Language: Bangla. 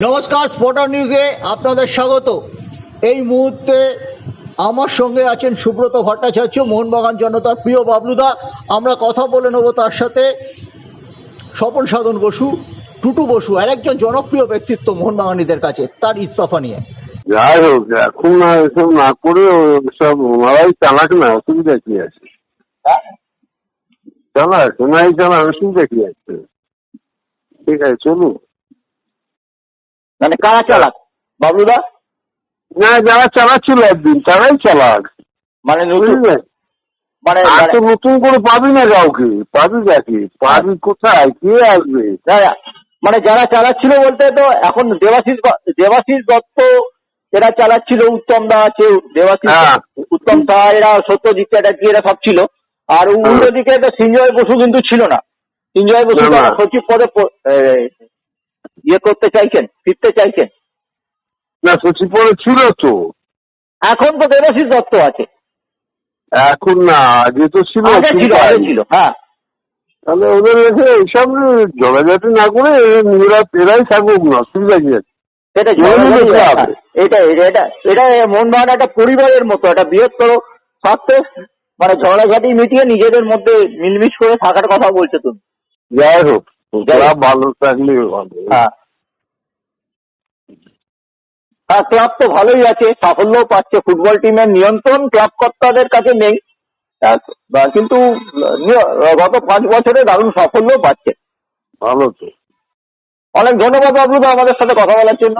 নমস্কার স্পটার নিউজে আপনাদের স্বাগত। এই মুহূর্তে আমার সঙ্গে আছেন সুব্রত ভট্টাচার্য মোহনবাগান জনতার প্রিয় বাবলুদা। আমরা কথা বলে নেব তার সাথে স্বপন সাধন বসু টুটু বসু আর একজন জনপ্রিয় ব্যক্তিত্ব মোহনবাগানীদের কাছে তার ইস্তফা নিয়ে। যাই হোক এখন না এসব না করে সব ওনারাই চালাক না অসুবিধা কি আছে? চালাক ওনারাই চালাক অসুবিধা কি আছে? ঠিক আছে চলুন। মানে কারা চালাক? বাবলুদা? না যারা চালাচ্ছিল একদিন তারাই চালাক। মানে মানে আর তো নতুন করে পাবি না কাউকে। পাবি যাকে পাবি কোথায়? কে আসবে? মানে যারা চালাচ্ছিল বলতে তো এখন দেবাশিস দেবাশিস দত্ত এরা চালাচ্ছিল উত্তম দা আছে দেবাশিস হ্যাঁ। উত্তম দা এরা সত্যজিৎ চ্যাটার্জি এরা সব ছিল। আর উল্টো দিকে তো সঞ্জয় বসু কিন্তু ছিল না। সিঞ্জয় বসু। সচিব পদে ইয়ে করতে চাইছেন ফিরতে চাইছেন। না সচিব ছিল তো। এখন তো দেবাশিস দত্ত আছে। এখন না আগে তো ছিল আগে ছিল আগে ছিল হ্যাঁ। তাহলে ওদের রেখে এইসব জগাজাতি না করে নিজেরা এরাই থাকুক না অসুবিধা কি আছে? এটা। এটা এটা এটা মোহনবাগান একটা পরিবারের মতো একটা বৃহত্তর স্বার্থে মানে ঝগড়াঝাটি মিটিয়ে নিজেদের মধ্যে মিলমিশ করে থাকার কথা বলছো তুমি। যাই হোক। ওরা ভালো থাকলে ভালো। হ্যাঁ। হ্যাঁ ক্লাব তো ভালোই আছে সাফল্য পাচ্ছে ফুটবল টিমের নিয়ন্ত্রণ ক্লাব কর্তাদের কাছে নেই। কিন্তু গত পাঁচ বছরে দারুণ সাফল্য পাচ্ছে। ভালো তো। অনেক ধন্যবাদ বাবলুদা আমাদের সাথে কথা বলার জন্য।